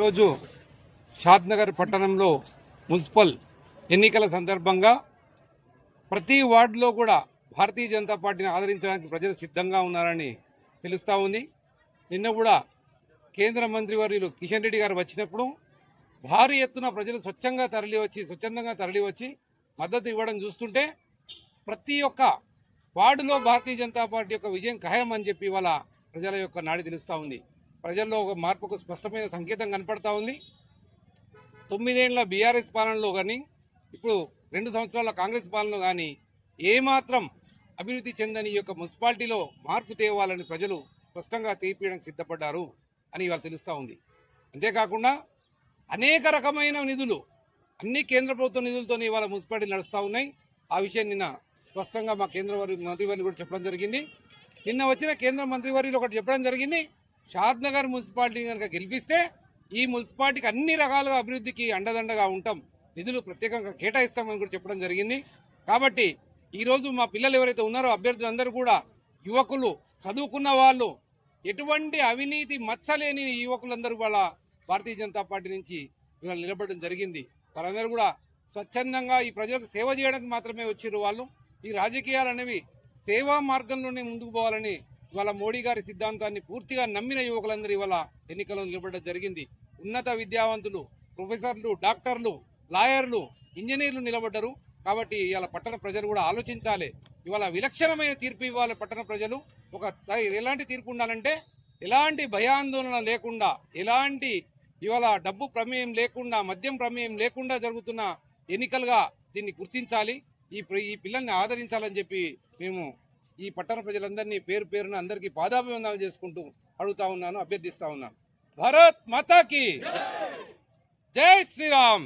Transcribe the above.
ఈరోజు షాద్నగర్ పట్టణంలో మున్సిపల్ ఎన్నికల సందర్భంగా ప్రతి వార్డులో కూడా భారతీయ జనతా పార్టీని ఆదరించడానికి ప్రజలు సిద్ధంగా ఉన్నారని తెలుస్తూ ఉంది. నిన్న కూడా కేంద్ర మంత్రి వర్యులు కిషన్ రెడ్డి గారు వచ్చినప్పుడు భారీ ఎత్తున ప్రజలు స్వచ్ఛంగా తరలివచ్చి స్వచ్ఛందంగా తరలివచ్చి మద్దతు ఇవ్వడం చూస్తుంటే ప్రతి ఒక్క వార్డులో భారతీయ జనతా పార్టీ యొక్క విజయం ఖాయం అని చెప్పి ఇవాళ ప్రజల యొక్క నాడి తెలుస్తూ ఉంది. ప్రజల్లో ఒక మార్పుకు స్పష్టమైన సంకేతం కనపడతా ఉంది. తొమ్మిదేళ్ళ బీఆర్ఎస్ పాలనలో కానీ ఇప్పుడు రెండు సంవత్సరాల కాంగ్రెస్ పాలనలో కానీ ఏమాత్రం అభివృద్ధి చెందని ఈ యొక్క మున్సిపాలిటీలో మార్పు తేవాలని ప్రజలు స్పష్టంగా తీర్పియడానికి సిద్ధపడ్డారు అని ఇవాళ తెలుస్తూ ఉంది. అంతేకాకుండా అనేక రకమైన నిధులు అన్ని కేంద్ర ప్రభుత్వ నిధులతోనే ఇవాళ మున్సిపాలిటీ నడుస్తూ ఉన్నాయి. ఆ విషయం నిన్న స్పష్టంగా మా కేంద్ర వారి మంత్రివర్యులు కూడా చెప్పడం జరిగింది. నిన్న వచ్చిన కేంద్ర మంత్రివర్యులు ఒకటి చెప్పడం జరిగింది. షాద్నగర్ మున్సిపాలిటీ కనుక గెలిపిస్తే ఈ మున్సిపాలిటీకి అన్ని రకాలుగా అభివృద్ధికి అండదండగా ఉంటాం. నిధులు ప్రత్యేకంగా కేటాయిస్తామని కూడా చెప్పడం జరిగింది. కాబట్టి ఈ రోజు మా పిల్లలు ఎవరైతే ఉన్నారో అభ్యర్థులందరూ కూడా యువకులు చదువుకున్న వాళ్ళు ఎటువంటి అవినీతి మచ్చలేని యువకులందరూ వాళ్ళ భారతీయ జనతా పార్టీ నుంచి ఇవాళ నిలబడడం జరిగింది. వాళ్ళందరూ కూడా స్వచ్ఛందంగా ఈ ప్రజలకు సేవ చేయడానికి మాత్రమే వచ్చిర్రు వాళ్ళు. ఈ రాజకీయాలు అనేవి సేవా మార్గంలోనే ముందుకు పోవాలని ఇవాళ మోడీ గారి సిద్ధాంతాన్ని పూర్తిగా నమ్మిన యువకులందరూ ఇవాళ ఎన్నికల్లో నిలబడడం జరిగింది. ఉన్నత విద్యావంతులు ప్రొఫెసర్లు డాక్టర్లు లాయర్లు ఇంజనీర్లు నిలబడ్డరు. కాబట్టి ఇవాళ పట్టణ ప్రజలు కూడా ఆలోచించాలి. ఇవాళ విలక్షణమైన తీర్పు ఇవ్వాలి పట్టణ ప్రజలు. ఒక ఎలాంటి తీర్పు ఉండాలంటే ఎలాంటి భయాందోళన లేకుండా ఎలాంటి ఇవాళ డబ్బు ప్రమేయం లేకుండా మద్యం ప్రమేయం లేకుండా జరుగుతున్న ఎన్నికలుగా దీన్ని గుర్తించాలి. ఈ ఈ పిల్లల్ని ఆదరించాలని చెప్పి మేము ఈ పట్టణ ప్రజలందరినీ పేరు పేరున అందరికీ పాదాభివందనాలు చేసుకుంటూ అడుగుతా ఉన్నాను అభ్యర్థిస్తా ఉన్నాను. భారత్ మాతాకి! జై శ్రీరామ్!